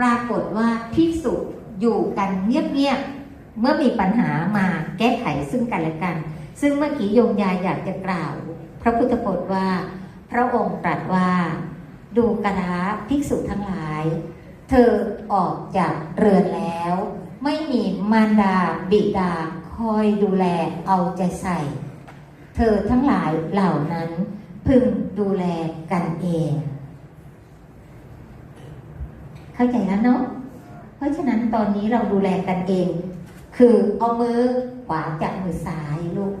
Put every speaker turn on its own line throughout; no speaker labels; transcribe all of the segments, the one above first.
ปรากฏว่าภิกษุอยู่กันเงียบๆเมื่อมีปัญหามาแก้ไขซึ่งกันและกัน ซึ่งเมื่อกี้โยมยายอยากจะกล่าว พระพุทธพจน์ว่า พระองค์ตรัสว่า ดูกระภิกษุทั้งหลาย เธอออกจากเรือนแล้ว ไม่มีมารดาบิดาคอยดูแลเอาใจใส่ เธอทั้งหลายเหล่านั้นพึงดูแลกันเอง เข้าใจแล้วเนาะเพราะฉะนั้นตอนนี้เราดูแลกันเอง คือเอามือขวาจับมือซ้ายลูก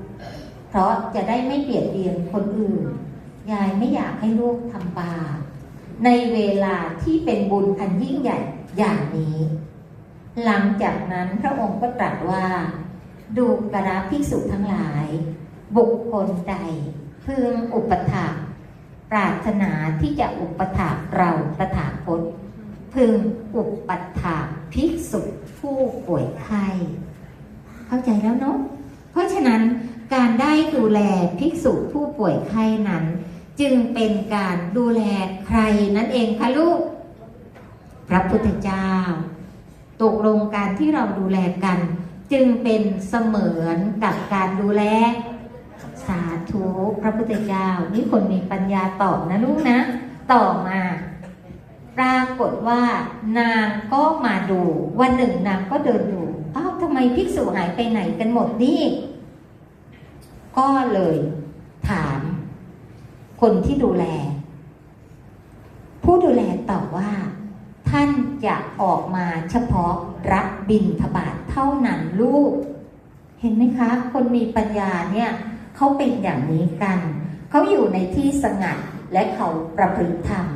เพราะจะได้ไม่เบียดเบียนคนอื่น ยายไม่อยากให้ลูกทำบาปในเวลาที่เป็นบุญอันยิ่งใหญ่อย่างนี้ หลังจากนั้นพระองค์ก็ตรัสว่า ดูกระภิกษุทั้งหลาย บุคคลใดพึงอุปถากปรารถนาที่จะอุปถากเราตถาคต พึงอุปัฏฐาภิกษุผู้ป่วยไข้เข้าใจแล้วเนาะเพราะฉะนั้นการได้ดูแลภิกษุผู้ป่วยไข้นั้น จึงเป็นการดูแลใครนั่นเองคะลูก พระพุทธเจ้า ตกลงการที่เราดูแลกัน จึงเป็นเสมือนกับการดูแล สาธุพระพุทธเจ้านี่คนมีปัญญาตอบนะลูกนะ ต่อมา ปรากฏว่านางก็มาดู วันหนึ่งนางก็เดินดูอ้าวทำไมภิกษุหายไปไหนกันหมดนี่ ก็เลยถาม คนที่ดูแล ผู้ดูแลตอบว่า ท่านจะออกมาเฉพาะรับบินทบาทเท่านั้นลูก เห็นไหมคะ คนมีปัญญาเนี่ยเขาเป็นอย่างนี้กัน เขาอยู่ในที่สงัดและเขาประพฤติธรรม